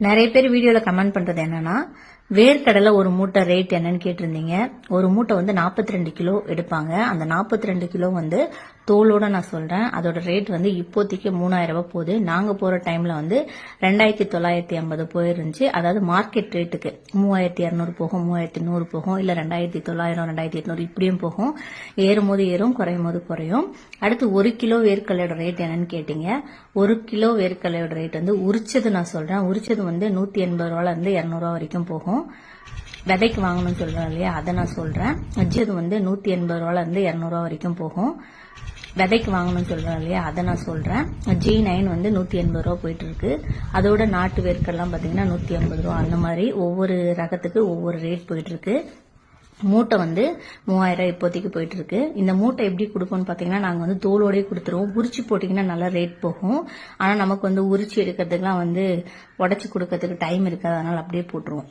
நிறைய பேர் வீடியோவில் கமெண்ட் பண்ணுறது என்னன்னா வேர்க்கடலை ஒரு மூட்டை ரேட் என்னன்னு கேட்டிருந்தீங்க. ஒரு மூட்டை வந்து 42 ரெண்டு கிலோ எடுப்பாங்க. அந்த 42 ரெண்டு கிலோ வந்து தோலோட நான் சொல்றேன். அதோட ரேட் வந்து இப்போதைக்கு மூணாயிரம் ரூபாய் போகுது. நாங்க போற டைம்ல வந்து ரெண்டாயிரத்தி தொள்ளாயிரத்தி ஐம்பது போயிருந்துச்சு. அதாவது மார்க்கெட் ரேட்டுக்கு மூவாயிரத்தி இரநூறு போகும் மூவாயிரத்தி நூறு போகும் இல்ல ரெண்டாயிரத்தி தொள்ளாயிரம் ரெண்டாயிரத்தி எட்நூறு இப்படியும் போகும். ஏறும் போது ஏறும் குறையும் போது குறையும். அடுத்து ஒரு கிலோ வேர்க்கலையோட ரேட் என்னன்னு கேட்டீங்க. ஒரு கிலோ வேர்க்கலையோட ரேட் வந்து உரிச்சது நான் சொல்றேன். உரிச்சது வந்து நூத்தி எண்பது ரூபால இருந்து இரநூறுவா வரைக்கும் போகும். விதைக்கு வாங்கணும்னு சொல்கிறேன் இல்லையா? அதை நான் சொல்கிறேன் வச்சது வந்து நூற்றி எண்பது ரூபால இருந்து வரைக்கும் போகும். விதைக்கு வாங்கணும்னு சொல்கிறேன் இல்லையா? அதை நான் சொல்கிறேன் ஜி நைன் வந்து நூற்றி எண்பது ரூபா போயிட்டுருக்கு அதோட நாட்டு வேர்க்கெல்லாம் பார்த்தீங்கன்னா நூற்றி ஐம்பது ரூபா. அந்த மாதிரி ஒவ்வொரு ரகத்துக்கு ஒவ்வொரு ரேட் போயிட்டுருக்கு மூட்டை வந்து மூவாயிரம் இப்போதைக்கு போயிட்டு இருக்கு. இந்த மூட்டை எப்படி கொடுப்போம்னு பார்த்தீங்கன்னா நாங்கள் வந்து தோலோடய கொடுத்துருவோம். உரிச்சு போட்டிங்கன்னா நல்லா ரேட் போகும். ஆனால் நமக்கு வந்து உரிச்சு எடுக்கிறதுக்குலாம் வந்து உடச்சி கொடுக்கறதுக்கு டைம் இருக்காது. அதனால் அப்படியே போட்டுருவோம்.